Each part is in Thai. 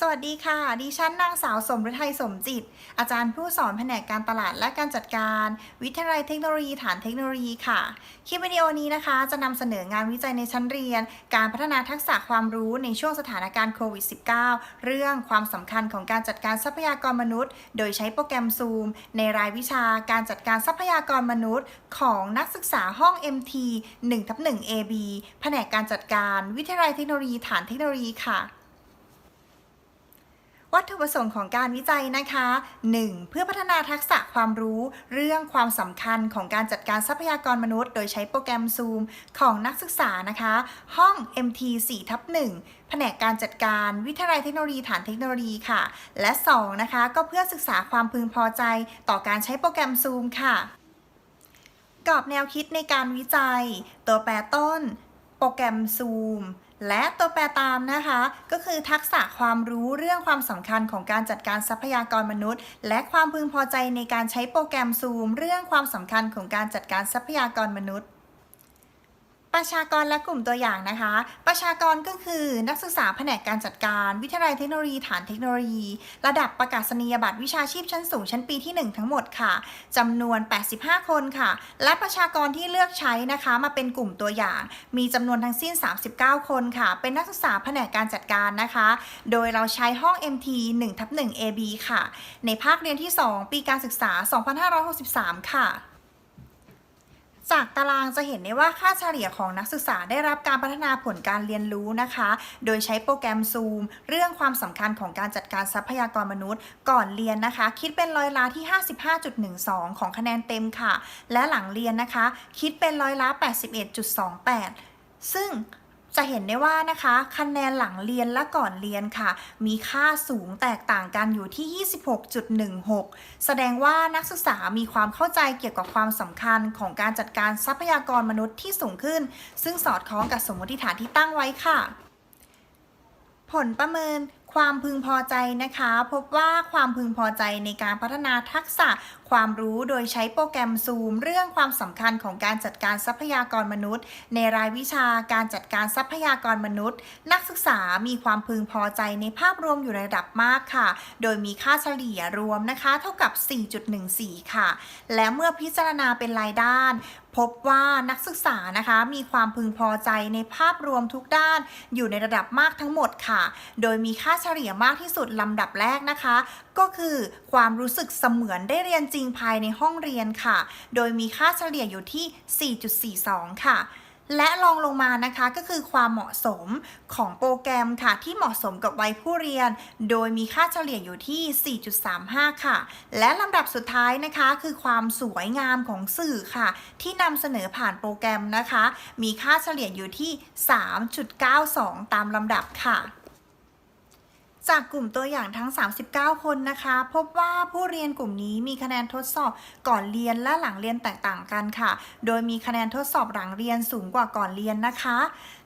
สวัสดีค่ะ ดิฉันนางสาวสมฤทัยสมจิต อาจารย์ผู้สอนแผนกการตลาดและการจัดการ วิทยาลัยเทคโนโลยีฐานเทคโนโลยีค่ะ คลิปวิดีโอนี้นะคะ จะนำเสนองานวิจัยในชั้นเรียน การพัฒนาทักษะความรู้ในช่วงสถานการณ์โควิด -19 เรื่องความสำคัญของการจัดการทรัพยากรมนุษย์ โดยใช้โปรแกรม Zoom ในรายวิชาการจัดการทรัพยากรมนุษย์ ของนักศึกษาห้อง MT 1ทับ1 AB แผนกการจัดการ วิทยาลัยเทคโนโลยีฐานเทคโนโลยีค่ะ วัตถุประสงค์ของการวิจัยนะคะ 1. เพื่อพัฒนาทักษะความรู้ เรื่องความสำคัญของการจัดการทรัพยากรมนุษย์ โดยใช้โปรแกรม Zoom ของนักศึกษานะคะ ห้อง MT 4ทับ1แผนกการจัดการวิทยาลัยเทคโนโลยีฐานเทคโนโลยีค่ะ และ 2. นะคะ ก็เพื่อศึกษาความพึงพอใจต่อการใช้โปรแกรม Zoom ค่ะกรอบแนวคิดในการวิจัย ตัวแปรต้น รแกรม Zoom และตัวแปรตามนะคะ ก็คือทักษะความรู้เรื่องความสำคัญของการจัดการทรัพยากรมนุษย์ และความพึงพอใจในการใช้โปรแกรม Zoom เรื่องความสำคัญของการจัดการทรัพยากรมนุษย์ ประชากรและกลุ่มตัวอย่างนะคะ ประชากรก็คือนักศึกษาแผนกการจัดการ วิทยาลัยเทคโนโลยีฐานเทคโนโลยี ระดับประกาศนียบัตรวิชาชีพชั้นสูงชั้นปีที่ 1 ทั้งหมดค่ะจำนวน 85 คนค่ะ และประชากรที่เลือกใช้นะคะมาเป็นกลุ่มตัวอย่าง มีจำนวนทั้งสิ้น 39 คนค่ะ เป็นนักศึกษาแผนกการจัดการนะคะ โดยเราใช้ห้อง MT 1ทับ1 AB ค่ะ ในภาคเรียนที่ 2 ปีการศึกษา 2563 ค่ะ จากตารางจะเห็นได้ว่าค่าเฉลี่ยของนักศึกษาได้รับการพัฒนาผลการเรียนรู้นะคะ โดยใช้โปรแกรม Zoom เรื่องความสำคัญของการจัดการทรัพยากรมนุษย์ ก่อนเรียนนะคะ คิดเป็นร้อยละที่ 55.12 ของคะแนนเต็มค่ะ และหลังเรียนนะคะ คิดเป็นร้อยละ 81.28 ซึ่ง จะเห็นได้ว่านะคะคะแนนหลังเรียนและก่อนเรียนค่ะ มีค่าสูงแตกต่างกันอยู่ที่ 26.16 แสดงว่านักศึกษามีความเข้าใจเกี่ยวกับความสำคัญของการจัดการทรัพยากรมนุษย์ที่สูงขึ้น ซึ่งสอดคล้องกับสมมติฐานที่ตั้งไว้ค่ะ ผลประเมินความพึงพอใจนะคะ พบว่าความพึงพอใจในการพัฒนาทักษะ ความรู้โดยใช้โปรแกรม Zoom เรื่องความสำคัญของการจัดการทรัพยากรมนุษย์ ในรายวิชาการจัดการทรัพยากรมนุษย์ นักศึกษามีความพึงพอใจในภาพรวมอยู่ในระดับมากค่ะ โดยมีค่าเฉลี่ยรวมนะคะ เท่ากับ 4.14 ค่ะ และเมื่อพิจารณาเป็นรายด้านพบว่านักศึกษานะคะมีความพึงพอใจในภาพรวมทุกด้าน อยู่ในระดับมากทั้งหมดค่ะ โดยมีค่าเฉลี่ยมากที่สุดลำดับแรกนะคะ ก็คือความรู้สึกเสมือนได้เรียนจริงภายในห้องเรียนค่ะ โดยมีค่าเฉลี่ยอยู่ที่ 4.42 ค่ะและรองลงมานะคะก็คือความเหมาะสมของโปรแกรมค่ะ ที่เหมาะสมกับวัยผู้เรียน โดยมีค่าเฉลี่ยอยู่ที่ 4.35 ค่ะ และลำดับสุดท้ายนะคะคือความสวยงามของสื่อค่ะ ที่นำเสนอผ่านโปรแกรมนะคะ มีค่าเฉลี่ยอยู่ที่ 3.92 ตามลำดับค่ะ จากกลุ่มตัวอย่างทั้ง 39 คนนะคะ พบว่าผู้เรียนกลุ่มนี้มีคะแนนทดสอบก่อนเรียนและหลังเรียนแตกต่างกันค่ะ โดยมีคะแนนทดสอบหลังเรียนสูงกว่าก่อนเรียนนะคะ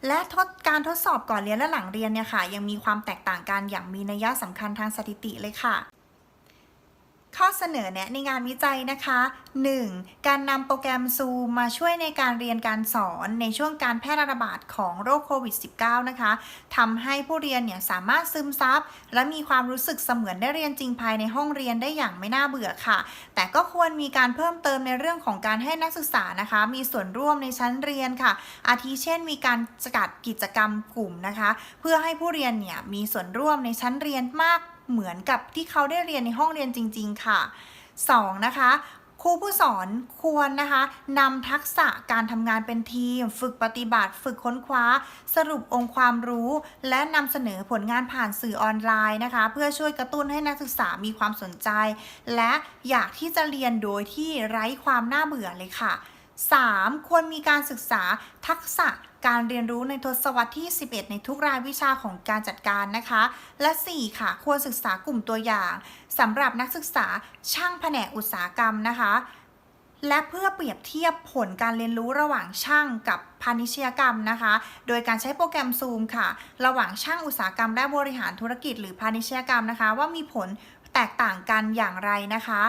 และทดการทดสอบก่อนเรียนและหลังเรียนเนี่ยค่ะ ยังมีความแตกต่างกันอย่างมีนัยสำคัญทางสถิติเลยค่ะ เสนอแนะในงานวิจัยนะคะ 1. การนำโปรแกรม Zoom มาช่วยในการเรียนการสอนในช่วงการแพร่ระบาดของโรคโควิด -19 นะคะทำให้ผู้เรียนเนี่ยสามารถซึมซับ และมีความรู้สึกเสมือนได้เรียนจริงภายในห้องเรียนได้อย่างไม่น่าเบื่อค่ะ แต่ก็ควรมีการเพิ่มเติมในเรื่องของการให้นักศึกษานะคะ มีส่วนร่วมในชั้นเรียนค่ะ อาทิเช่น มีการจัดกิจกรรมกลุ่มนะคะ เพื่อให้ผู้เรียนเนี่ยมีส่วนร่วมในชั้นเรียนมาก เหมือนกับที่เขาได้เรียนในห้องเรียนจริง ๆ ค่ะ 2. นะคะครูผู้สอนควรนะคะนำทักษะการทำงานเป็นทีม ฝึกปฏิบัติ ฝึกค้นคว้า สรุปองค์ความรู้ และนำเสนอผลงานผ่านสื่อออนไลน์นะคะ เพื่อช่วยกระตุ้นให้นักศึกษามีความสนใจ และอยากที่จะเรียนโดยที่ไร้ความน่าเบื่อเลยค่ะ 3. ควรมีการศึกษาทักษะ การเรียนรู้ในทศวรรษที่ 11 ในทุกรายวิชาของการจัดการนะคะ และ 4 ค่ะ ควรศึกษากลุ่มตัวอย่างสำหรับนักศึกษาช่างแผนกอุตสาหกรรมนะคะ และเพื่อเปรียบเทียบผลการเรียนรู้ระหว่างช่างกับพาณิชยกรรมนะคะ โดยการใช้โปรแกรม Zoom ค่ะ ระหว่างช่างอุตสาหกรรมและบริหารธุรกิจหรือพาณิชยกรรมนะคะ ว่ามีผลแตกต่างกันอย่างไรนะคะ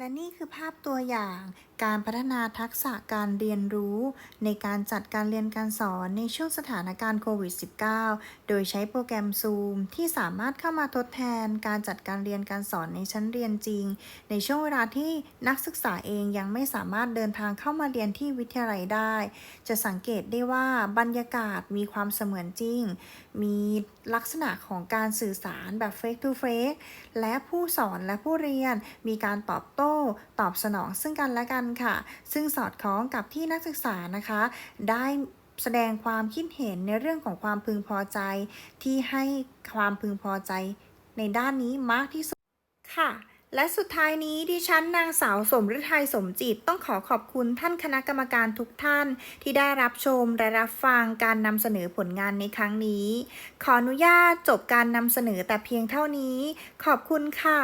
และนี่คือภาพตัวอย่างการพัฒนาทักษะการเรียนรู้ ในการจัดการเรียนการสอนในช่วงสถานการณ์โควิด -19 โดยใช้โปรแกรม Zoom ที่สามารถเข้ามาทดแทนการจัดการเรียนการสอนในชั้นเรียนจริง ในช่วงเวลาที่นักศึกษาเองยังไม่สามารถเดินทางเข้ามาเรียนที่วิทยาลัยได้ จะสังเกตได้ว่าบรรยากาศมีความเสมือนจริง มีลักษณะของการสื่อสารแบบ face to face และผู้สอนและผู้เรียนมีการตอบโต้ตอบสนองซึ่งกันและกันค่ะ ซึ่งสอดคล้องกับที่นักศึกษานะคะ ได้แสดงความคิดเห็นในเรื่องของความพึงพอใจ ที่ให้ความพึงพอใจในด้านนี้มากที่สุดค่ะและสุดท้ายนี้ดิฉันนางสาวสมฤทัยสมจิตต้องขอขอบคุณท่านคณะกรรมการทุกท่าน ที่ได้รับชมและรับฟังการนำเสนอผลงานในครั้งนี้ ขออนุญาตจบการนำเสนอแต่เพียงเท่านี้ ขอบคุณค่ะ